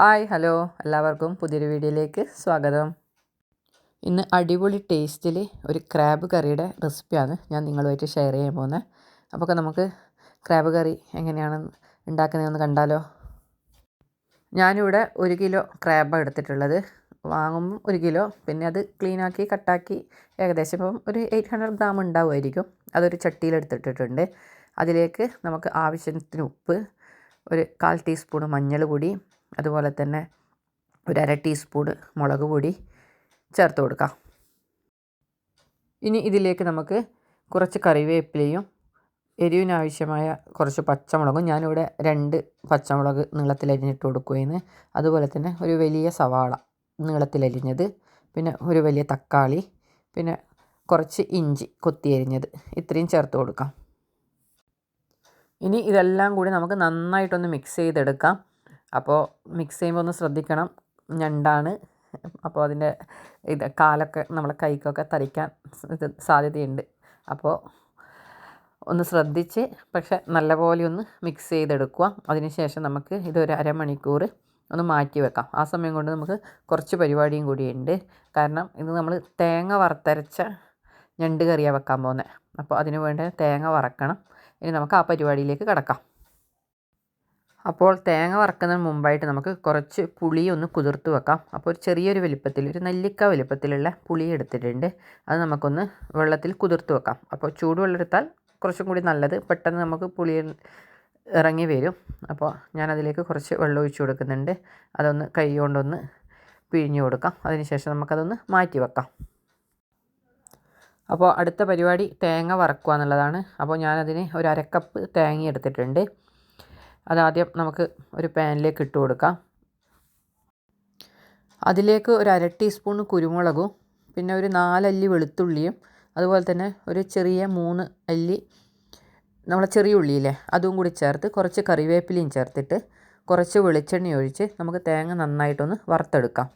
Hi hello എല്ലാവർക്കും പുതിയൊരു വീഡിയോയിലേക്ക് സ്വാഗതം. ഇന്ന് അടിപൊളി ടേസ്റ്റിൽ ഒരു ക്രാബ് കറിയുടെ റെസിപ്പിയാണ് ഞാൻ നിങ്ങളുമായിട്ട് ഷെയർ ചെയ്യാൻ പോകുന്നത്. അപ്പോൾ നമുക്ക് ക്രാബ് കറി എങ്ങനെയാണ് ഉണ്ടാക്കുന്നതെന്ന് കണ്ടാലോ? ഞാനിവിടെ ഒരു കിലോ ക്രാബ് എടുത്തിട്ടുള്ളത്. വാങ്ങുമ്പോൾ ഒരു കിലോ പിന്നെ അത് ക്ലീനാക്കി കട്ടാക്കി ഏകദേശം ഇപ്പം ഒരു എയ്റ്റ് ഹൺഡ്രഡ് ഗ്രാം ഉണ്ടാവുമായിരിക്കും. അതൊരു ചട്ടിയിലെടുത്തിട്ടിട്ടുണ്ട് അതിലേക്ക് നമുക്ക് ആവശ്യത്തിന് ഉപ്പ് ഒരു കാൽ ടീസ്പൂൺ മഞ്ഞൾ പൊടി അതുപോലെ തന്നെ ഒരു അര ടീസ്പൂൺ മുളക് പൊടി ചേർത്ത് കൊടുക്കാം. ഇനി ഇതിലേക്ക് നമുക്ക് കുറച്ച് കറിവേപ്പിലയും എരിവിനാവശ്യമായ കുറച്ച് പച്ചമുളകും ഞാനിവിടെ രണ്ട് പച്ചമുളക് നീളത്തിലരിഞ്ഞിട്ട് കൊടുക്കുകയെന്ന് അതുപോലെ തന്നെ ഒരു വലിയ സവാള നീളത്തിലരിഞ്ഞത് പിന്നെ ഒരു വലിയ തക്കാളി പിന്നെ കുറച്ച് ഇഞ്ചി കൊത്തിയരിഞ്ഞത് ഇത്രയും ചേർത്ത് കൊടുക്കാം. ഇനി ഇതെല്ലാം കൂടി നമുക്ക് നന്നായിട്ടൊന്ന് മിക്സ് ചെയ്തെടുക്കാം. അപ്പോൾ മിക്സ് ചെയ്യുമ്പോൾ ഒന്ന് ശ്രദ്ധിക്കണം. ഞണ്ടാണ്. അപ്പോൾ അതിന്റെ ഇത് കാലൊക്കെ നമ്മളെ കൈക്കൊക്കെ തരിക്കാൻ സാധ്യതയുണ്ട്. അപ്പോൾ ഒന്ന് ശ്രദ്ധിച്ച് പക്ഷെ നല്ലപോലെ ഒന്ന് മിക്സ് ചെയ്തെടുക്കുക. അതിനുശേഷം നമുക്ക് ഇതൊരു അരമണിക്കൂർ ഒന്ന് മാറ്റി വെക്കാം. ആ സമയം കൊണ്ട് നമുക്ക് കുറച്ച് പരിപാടിയും കൂടിയുണ്ട് കാരണം ഇത് നമ്മൾ തേങ്ങ വറുത്തരച്ച ഞണ്ട് കറിയാണ് വെക്കാൻ പോകുന്നത് അപ്പോൾ അതിന് വേണ്ട തേങ്ങ വറക്കണം. ഇനി നമുക്ക് ആ പരിപാടിയിലേക്ക് കിടക്കാം. അപ്പോൾ തേങ്ങ വറക്കുന്നതിന് മുമ്പായിട്ട് നമുക്ക് കുറച്ച് പുളി ഒന്ന് കുതിർത്ത് വെക്കാം. അപ്പോൾ ഒരു ചെറിയൊരു വലിപ്പത്തിൽ ഒരു നെല്ലിക്ക വലിപ്പത്തിലുള്ള പുളി എടുത്തിട്ടുണ്ട്. അത് നമുക്കൊന്ന് വെള്ളത്തിൽ കുതിർത്ത് വെക്കാം. അപ്പോൾ ചൂടുവെള്ളം എടുത്താൽ കുറച്ചും കൂടി നല്ലത്. പെട്ടെന്ന് നമുക്ക് പുളി ഇറങ്ങി വരും. അപ്പോൾ ഞാനതിലേക്ക് കുറച്ച് വെള്ളം ഒഴിച്ചു കൊടുക്കുന്നുണ്ട്. അതൊന്ന് കൈ കൊണ്ടൊന്ന് പിഴിഞ്ഞു കൊടുക്കാം. അതിനുശേഷം നമുക്കതൊന്ന് മാറ്റി വെക്കാം. അപ്പോൾ അടുത്ത പരിപാടി തേങ്ങ വറക്കുക എന്നുള്ളതാണ്. അപ്പോൾ ഞാനതിന് ഒരു അരക്കപ്പ് തേങ്ങ എടുത്തിട്ടുണ്ട്. അതാദ്യം നമുക്ക് ഒരു പാനിലേക്ക് ഇട്ട് കൊടുക്കാം. അതിലേക്ക് ഒരു അര ടീസ്പൂൺ കുരുമുളകും പിന്നെ ഒരു നാലല്ലി വെളുത്തുള്ളിയും അതുപോലെ തന്നെ ഒരു ചെറിയ മൂന്ന് അല്ലി നമ്മളെ ചെറിയ ഉള്ളിയില്ലേ അതും കൂടി ചേർത്ത് കുറച്ച് കറിവേപ്പിലയും ചേർത്തിട്ട് കുറച്ച് വെളിച്ചെണ്ണ ഒഴിച്ച് നമുക്ക് തേങ്ങ നന്നായിട്ടൊന്ന് വറുത്തെടുക്കാം.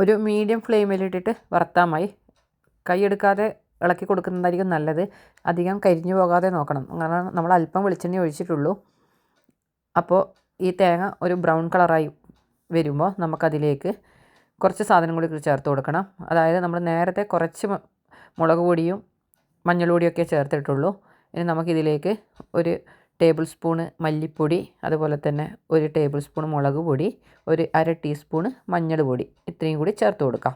ഒരു മീഡിയം ഫ്ലെയിമിലിട്ടിട്ട് വറുത്താൽ മതി. കൈയെടുക്കാതെ ഇളക്കി കൊടുക്കുന്നതായിരിക്കും നല്ലത്. അധികം കരിഞ്ഞു പോകാതെ നോക്കണം. കാരണം നമ്മൾ അല്പം വെളിച്ചെണ്ണ ഒഴിച്ചിട്ടുള്ളൂ. അപ്പോൾ ഈ തേങ്ങ ഒരു ബ്രൗൺ കളറായി വരുമ്പോൾ നമുക്കതിലേക്ക് കുറച്ച് സാധനം കൂടി ചേർത്ത് കൊടുക്കണം. അതായത് നമ്മൾ നേരത്തെ കുറച്ച് മുളക് പൊടിയും മഞ്ഞൾ പൊടിയൊക്കെ ചേർത്തിട്ടുള്ളൂ. ഇനി നമുക്കിതിലേക്ക് ഒരു ടേബിൾ സ്പൂണ് മല്ലിപ്പൊടി അതുപോലെ തന്നെ ഒരു ടേബിൾ സ്പൂൺ മുളക് പൊടി ഒരു അര ടീസ്പൂണ് മഞ്ഞൾ പൊടി ഇത്രയും കൂടി ചേർത്ത് കൊടുക്കാം.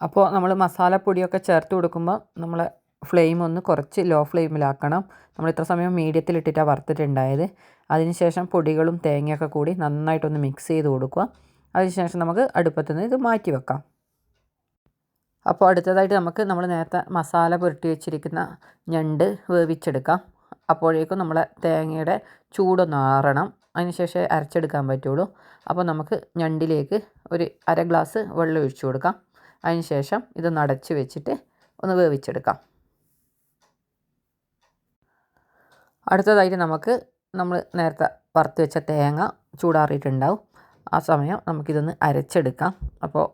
അപ്പോൾ നമ്മൾ മസാലപ്പൊടിയൊക്കെ ചേർത്ത് കൊടുക്കുമ്പോൾ നമ്മൾ ഫ്ലെയിം ഒന്ന് കുറച്ച് ലോ ഫ്ലെയിമിലാക്കണം. നമ്മൾ ഇത്ര സമയം മീഡിയത്തിൽ മീഡിയത്തിലിട്ടിട്ടാണ് വറുത്തിട്ടുണ്ടായത്. അതിനുശേഷം പൊടികളും തേങ്ങയൊക്കെ കൂടി നന്നായിട്ടൊന്ന് മിക്സ് ചെയ്ത് കൊടുക്കുക. അതിനുശേഷം നമുക്ക് അടുപ്പത്തു നിന്ന് ഇത് മാറ്റി വെക്കാം. അപ്പോൾ അടുത്തതായിട്ട് നമുക്ക് നമ്മൾ നേരത്തെ മസാല പുരട്ടി വെച്ചിരിക്കുന്ന ഞണ്ട് വേവിച്ചെടുക്കാം. അപ്പോഴേക്കും നമ്മളെ തേങ്ങയുടെ ചൂടൊന്ന് ആറണം. അതിനുശേഷം അരച്ചെടുക്കാൻ പറ്റുള്ളൂ. അപ്പോൾ നമുക്ക് ഞണ്ടിലേക്ക് ഒരു അര ഗ്ലാസ് വെള്ളം ഒഴിച്ചു കൊടുക്കാം. അതിനുശേഷം ഇത് നടച്ച് വെച്ചിട്ട് ഒന്ന് വേവിച്ചെടുക്കാം. അടുത്തതായിട്ട് നമുക്ക് നമ്മൾ നേരത്തെ വറുത്ത് വെച്ച തേങ്ങ ചൂടാറിയിട്ടുണ്ടാവും. ആ സമയം നമുക്കിതൊന്ന് അരച്ചെടുക്കാം. അപ്പോൾ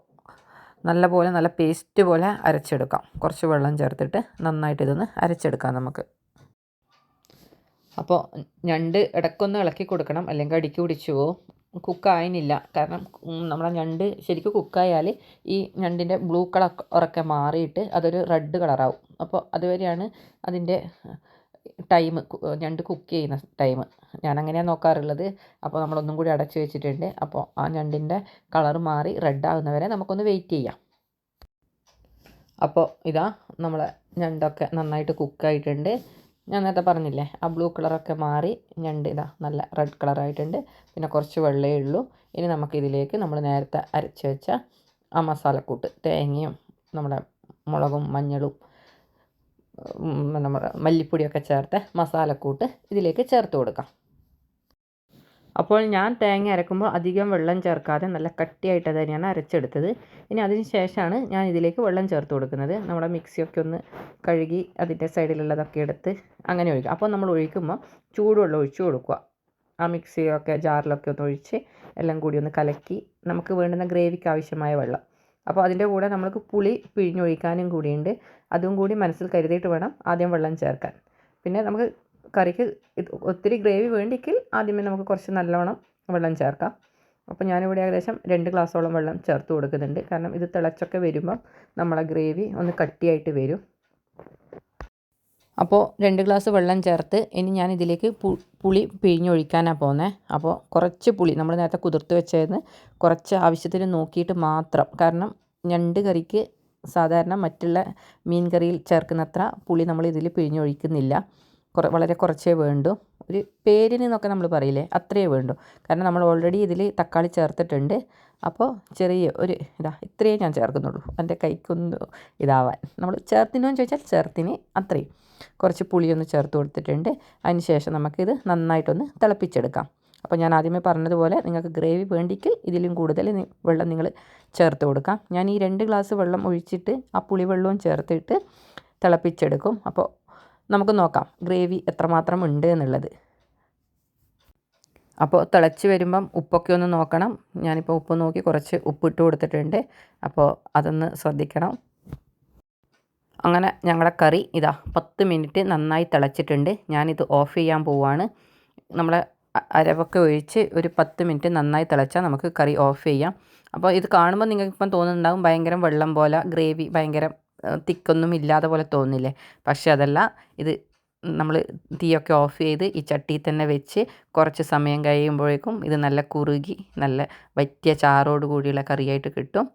നല്ല പോലെ നല്ല പേസ്റ്റ് പോലെ അരച്ചെടുക്കാം. കുറച്ച് വെള്ളം ചേർത്തിട്ട് നന്നായിട്ട് ഇതൊന്ന് അരച്ചെടുക്കാം നമുക്ക്. അപ്പോൾ ഞണ്ട് ഇടയ്ക്കൊന്ന് ഇളക്കി കൊടുക്കണം. അല്ലെങ്കിൽ അടിക്ക് പിടിച്ചു പോവും. കുക്കായിനില്ല കാരണം നമ്മളെ ഞണ്ട് ശരിക്കും കുക്കായാൽ ഈ ഞണ്ടിന്റെ ബ്ലൂ കളർ ഒക്കെ മാറിയിട്ട് അതൊരു റെഡ് കളറാവും. അപ്പോൾ അതുവരെയാണ് അതിന്റെ ടൈം ഞണ്ട് കുക്ക് ചെയ്യുന്ന ടൈം. ഞാൻ അങ്ങനെയാണ് നോക്കാറുള്ളത്. അപ്പോൾ നമ്മളൊന്നും കൂടി അടച്ചു വെച്ചിട്ടുണ്ട്. അപ്പോൾ ആ ഞണ്ടിന്റെ കളർ മാറി റെഡ് ആകുന്നവരെ നമുക്കൊന്ന് വെയിറ്റ് ചെയ്യാം. അപ്പോൾ ഇതാ നമ്മളെ ഞണ്ടൊക്കെ നന്നായിട്ട് കുക്കായിട്ടുണ്ട് ഞാൻ നേരത്തെ പറഞ്ഞില്ലേ ആ ബ്ലൂ കളറൊക്കെ മാറി ഞണ്ട് ഇതാ നല്ല റെഡ് കളറായിട്ടുണ്ട് പിന്നെ കുറച്ച് വെള്ളമേ ഉള്ളൂ. ഇനി നമുക്കിതിലേക്ക് നമ്മൾ നേരത്തെ അരച്ച് വെച്ച ആ മസാലക്കൂട്ട് തേങ്ങയും നമ്മുടെ മുളകും മഞ്ഞളും നമ്മുടെ മല്ലിപ്പൊടിയൊക്കെ ചേർത്ത് മസാലക്കൂട്ട് ഇതിലേക്ക് ചേർത്ത് കൊടുക്കാം. അപ്പോൾ ഞാൻ തേങ്ങ അരക്കുമ്പോൾ അധികം വെള്ളം ചേർക്കാതെ നല്ല കട്ടിയായിട്ട് തന്നെയാണ് അരച്ചെടുത്തത്. ഇനി അതിന് ശേഷമാണ് ഞാൻ ഇതിലേക്ക് വെള്ളം ചേർത്ത് കൊടുക്കുന്നത്. നമ്മുടെ മിക്സിയൊക്കെ ഒന്ന് കഴുകി അതിന്റെ സൈഡിലുള്ളതൊക്കെ എടുത്ത് അങ്ങനെ ഒഴിക്കുക. അപ്പോൾ നമ്മൾ ഒഴിക്കുമ്പോൾ ചൂടുവെള്ളം ഒഴിച്ച് കൊടുക്കുക. ആ മിക്സിയൊക്കെ ജാറിലൊക്കെ ഒന്ന് ഒഴിച്ച് എല്ലാം കൂടി ഒന്ന് കലക്കി നമുക്ക് വേണ്ടുന്ന ഗ്രേവിക്ക് ആവശ്യമായ വെള്ളം. അപ്പോൾ അതിന്റെ കൂടെ നമുക്ക് പുളി പിഴിഞ്ഞൊഴിക്കാനും കൂടിയുണ്ട്. അതും കൂടി മനസ്സിൽ കരുതിയിട്ട് വേണം ആദ്യം വെള്ളം ചേർക്കാൻ. പിന്നെ നമുക്ക് കറിക്ക് ഒത്തിരി ഗ്രേവി വേണ്ടിക്കിൽ ആദ്യമേ നമുക്ക് കുറച്ച് നല്ലവണ്ണം വെള്ളം ചേർക്കാം. അപ്പോൾ ഞാനിവിടെ ഏകദേശം രണ്ട് ഗ്ലാസ്സോളം വെള്ളം ചേർത്ത് കൊടുക്കുന്നുണ്ട്. കാരണം ഇത് തിളച്ചൊക്കെ വരുമ്പം നമ്മളെ ഗ്രേവി ഒന്ന് കട്ടിയായിട്ട് വരും. അപ്പോൾ രണ്ട് ഗ്ലാസ് വെള്ളം ചേർത്ത് ഇനി ഞാൻ ഇതിലേക്ക് പുളി പിഴിഞ്ഞൊഴിക്കാനാണ് പോകുന്നത് അപ്പോൾ കുറച്ച് പുളി നമ്മൾ നേരത്തെ കുതിർത്ത് വെച്ചതെന്ന് കുറച്ച് ആവശ്യത്തിന് നോക്കിയിട്ട് മാത്രം. കാരണം ഞണ്ട് കറിക്ക് സാധാരണ മറ്റുള്ള മീൻ കറിയിൽ ചേർക്കുന്നത്ര പുളി നമ്മൾ ഇതിൽ പിഴിഞ്ഞൊഴിക്കുന്നില്ല. കുറ വളരെ കുറച്ചേ വേണ്ടൂ. ഒരു പേരിന് എന്നൊക്കെ നമ്മൾ പറയില്ലേ അത്രയേ വേണ്ടൂ. കാരണം നമ്മൾ ഓൾറെഡി ഇതിൽ തക്കാളി ചേർത്തിട്ടുണ്ട്. അപ്പോൾ ചെറിയ ഒരു ഇതാ ഇത്രയേ ഞാൻ ചേർക്കുന്നുള്ളൂ. എന്റെ കൈക്കൊന്ന് ഇതാവാൻ. നമ്മൾ ചേർത്തിനോ ചോദിച്ചാൽ ചേർത്തിന് അത്രയും. കുറച്ച് പുളിയൊന്ന് ചേർത്ത് കൊടുത്തിട്ടുണ്ട്. അതിന് ശേഷം നമുക്കിത് നന്നായിട്ടൊന്ന് തിളപ്പിച്ചെടുക്കാം. അപ്പോൾ ഞാൻ ആദ്യമേ പറഞ്ഞതുപോലെ നിങ്ങൾക്ക് ഗ്രേവി വേണ്ടിക്ക് ഇതിലും കൂടുതൽ വെള്ളം നിങ്ങൾ ചേർത്ത് കൊടുക്കാം. ഞാൻ ഈ രണ്ട് ഗ്ലാസ് വെള്ളം ഒഴിച്ചിട്ട് ആ പുളിവെള്ളവും ചേർത്തിട്ട് തിളപ്പിച്ചെടുക്കും. അപ്പോൾ നമുക്ക് നോക്കാം. ഗ്രേവി എത്രമാത്രം ഉണ്ട് എന്നുള്ളത്. അപ്പോൾ തിളച്ച് വരുമ്പം ഉപ്പൊക്കെ ഒന്ന് നോക്കണം. ഞാനിപ്പോൾ ഉപ്പ് നോക്കി കുറച്ച് ഉപ്പിട്ട് കൊടുത്തിട്ടുണ്ട്. അപ്പോൾ അതൊന്ന് ശ്രദ്ധിക്കണം. അങ്ങനെ ഞങ്ങളുടെ കറി ഇതാ പത്ത് മിനിറ്റ് നന്നായി തിളച്ചിട്ടുണ്ട്. ഞാനിത് ഓഫ് ചെയ്യാൻ പോവാണ്. നമ്മളെ അരവൊക്കെ ഒഴിച്ച് ഒരു പത്ത് മിനിറ്റ് നന്നായി തിളച്ചാൽ നമുക്ക് കറി ഓഫ് ചെയ്യാം. അപ്പോൾ ഇത് കാണുമ്പോൾ നിങ്ങൾക്ക് ഇപ്പം തോന്നുന്നുണ്ടാകും ഭയങ്കര വെള്ളം പോലെ ഗ്രേവി ഭയങ്കര തിക്കൊന്നും ഇല്ലാതെ പോലെ തോന്നില്ലേ? പക്ഷേ അതല്ല. ഇത് നമ്മൾ തീയൊക്കെ ഓഫ് ചെയ്ത് ഈ ചട്ടിയിൽ തന്നെ വെച്ച് കുറച്ച് സമയം കഴിയുമ്പോഴേക്കും ഇത് നല്ല കുറുകി നല്ല വറ്റിയ ചാറോട് കൂടിയുള്ള കറിയായിട്ട് കിട്ടും.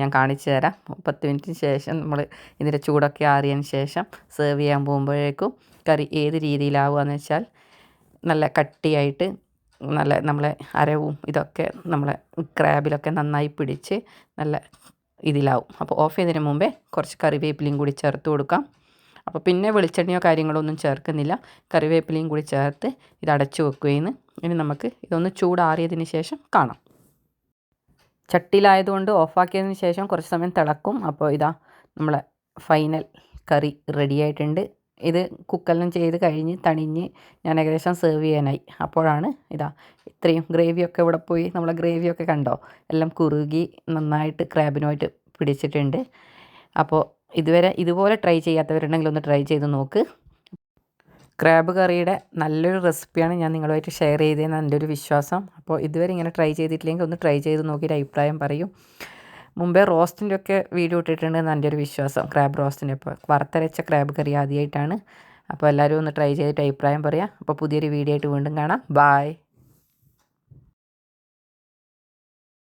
ഞാൻ കാണിച്ചു തരാം. പത്ത് മിനിറ്റിന് ശേഷം നമ്മൾ ഇതിന്റെ ചൂടൊക്കെ ആറിയതിന് ശേഷം സെർവ് ചെയ്യാൻ പോകുമ്പോഴേക്കും കറി ഏത് രീതിയിലാവുകയെന്ന് വെച്ചാൽ നല്ല കട്ടിയായിട്ട് നല്ല നമ്മളെ അരവും ഇതൊക്കെ നമ്മളെ ക്രാബിലൊക്കെ നന്നായി പിടിച്ച് നല്ല ഇതിലാവും. അപ്പോൾ ഓഫ് ചെയ്തതിന് മുമ്പേ കുറച്ച് കറിവേപ്പിലയും കൂടി ചേർത്ത് കൊടുക്കാം. അപ്പോൾ പിന്നെ വെളിച്ചെണ്ണയോ കാര്യങ്ങളോ ഒന്നും ചേർക്കുന്നില്ല. കറിവേപ്പിലയും കൂടി ചേർത്ത് ഇത് അടച്ചു വെക്കുകയെന്ന് ഇനി നമുക്ക് ഇതൊന്ന് ചൂടാറിയതിന് ശേഷം കാണാം. ചട്ടിയിലായതുകൊണ്ട് ഓഫാക്കിയതിന് ശേഷം കുറച്ച് സമയം തിളക്കും. അപ്പോൾ ഇതാ നമ്മളെ ഫൈനൽ കറി റെഡി ആയിട്ടുണ്ട്. ഇത് കുക്കെല്ലാം ചെയ്ത് കഴിഞ്ഞ് തണിഞ്ഞ് ഞാൻ ഏകദേശം സെർവ് ചെയ്യാനായി. അപ്പോഴാണ് ഇതാ ഇത്രയും ഗ്രേവിയൊക്കെ ഇവിടെ പോയി. നമ്മളെ ഗ്രേവിയൊക്കെ കണ്ടോ? എല്ലാം കുറുകി നന്നായിട്ട് ക്രാബിനുമായിട്ട് പിടിച്ചിട്ടുണ്ട്. അപ്പോൾ ഇതുവരെ ഇതുപോലെ ട്രൈ ചെയ്യാത്തവരുണ്ടെങ്കിൽ ഒന്ന് ട്രൈ ചെയ്ത് നോക്ക്. ക്രാബ് കറിയുടെ നല്ലൊരു റെസിപ്പിയാണ് ഞാൻ നിങ്ങളുമായിട്ട് ഷെയർ ചെയ്തതെന്ന് എന്റെ ഒരു വിശ്വാസം. അപ്പോൾ ഇതുവരെ ഇങ്ങനെ ട്രൈ ചെയ്തിട്ടില്ലെങ്കിൽ ഒന്ന് ട്രൈ ചെയ്ത് നോക്കിയിട്ട് അഭിപ്രായം പറയും. മുമ്പേ റോസ്റ്റിന്റെ ഒക്കെ വീഡിയോ ഇട്ടിട്ടുണ്ടെന്ന് എന്റെ ഒരു വിശ്വാസം. ക്രാബ് റോസ്റ്റിന്റെ ഇപ്പോൾ വറുത്തരച്ച ക്രാബ് കറി ആദ്യമായിട്ടാണ് അപ്പോൾ എല്ലാവരും ഒന്ന് ട്രൈ ചെയ്തിട്ട് അഭിപ്രായം പറയാം. അപ്പോൾ പുതിയൊരു വീഡിയോ ആയിട്ട് വീണ്ടും കാണാം. ബായ്